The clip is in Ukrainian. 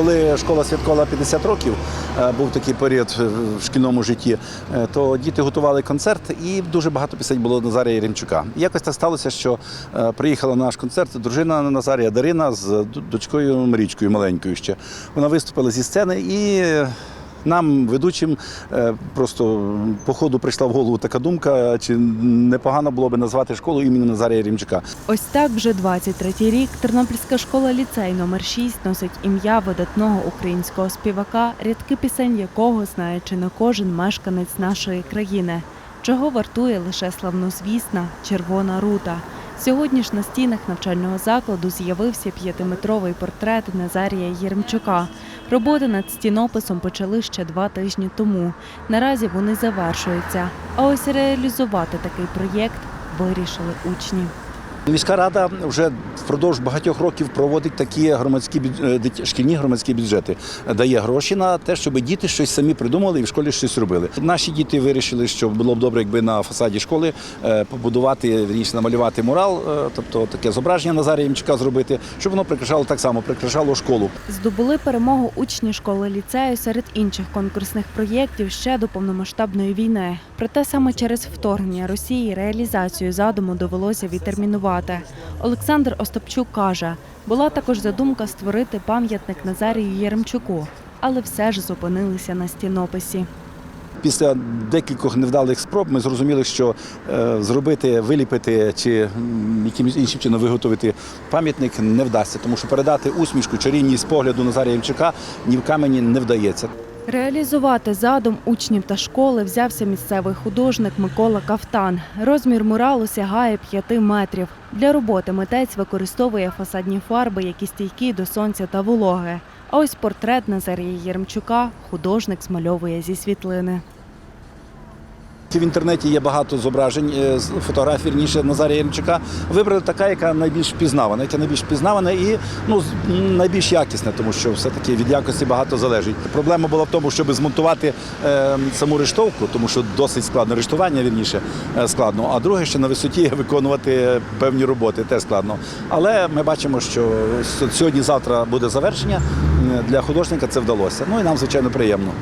коли школа святкувала 50 років, е, був такий період в шкільному житті, е, то діти готували концерт, і дуже багато пісень було Назарія Єремчука. Якось так сталося, що е, приїхала на наш концерт дружина Назарія Дарина з дочкою Марічкою маленькою ще. Вона виступила зі сцени і. Нам, ведучим, е, просто по ходу прийшла в голову така думка, чи непогано було би назвати школу імені Назарія Рімчука. Ось так вже 23-й рік Тернопільська школа ліцей номер 6 носить ім'я видатного українського співака, рядки пісень якого знає чи не кожен мешканець нашої країни, чого вартує лише славнозвісна червона рута. Сьогодні ж на стінах навчального закладу з'явився п'ятиметровий портрет Назарія Єремчука. Роботи над стінописом почали ще два тижні тому. Наразі вони завершуються. А ось реалізувати такий проєкт вирішили учні. Міська рада вже впродовж багатьох років проводить такі громадські е, шкільні громадські бюджети, дає гроші на те, щоб діти щось самі придумали і в школі щось робили. Наші діти вирішили, що було б добре, якби на фасаді школи е, побудувати вірніше, намалювати мурал, е, тобто таке зображення Назарія Ємчука зробити, щоб воно прикрашало так само, прикрашало школу. Здобули перемогу учні школи ліцею серед інших конкурсних проєктів ще до повномасштабної війни. Проте саме через вторгнення Росії реалізацію задуму довелося відтермінувати. Олександр Остапчук каже, була також задумка створити пам'ятник Назарію Єремчуку, але все ж зупинилися на стінописі. Після декількох невдалих спроб ми зрозуміли, що е, зробити, виліпити чи якимось іншим чином виготовити пам'ятник не вдасться, тому що передати усмішку, чарівність погляду Назарія Ємчука ні в камені не вдається. Реалізувати задум учнів та школи взявся місцевий художник Микола Кафтан. Розмір муралу сягає 5 метрів. Для роботи митець використовує фасадні фарби, які стійкі до сонця та вологи. А ось портрет Назарія Єремчука художник змальовує зі світлини. В інтернеті є багато зображень, е, фотографій вірніше Назарія Ємчука. Вибрали така, яка найбільш впізнавана, яка найбільш впізнавана і ну, найбільш якісна, тому що все-таки від якості багато залежить. Проблема була в тому, щоб змонтувати е, саму рештовку, тому що досить складно рештування, вірніше, е, складно. А друге, ще на висоті виконувати певні роботи, теж складно. Але ми бачимо, що сьогодні-завтра буде завершення. Для художника це вдалося. Ну і нам, звичайно, приємно.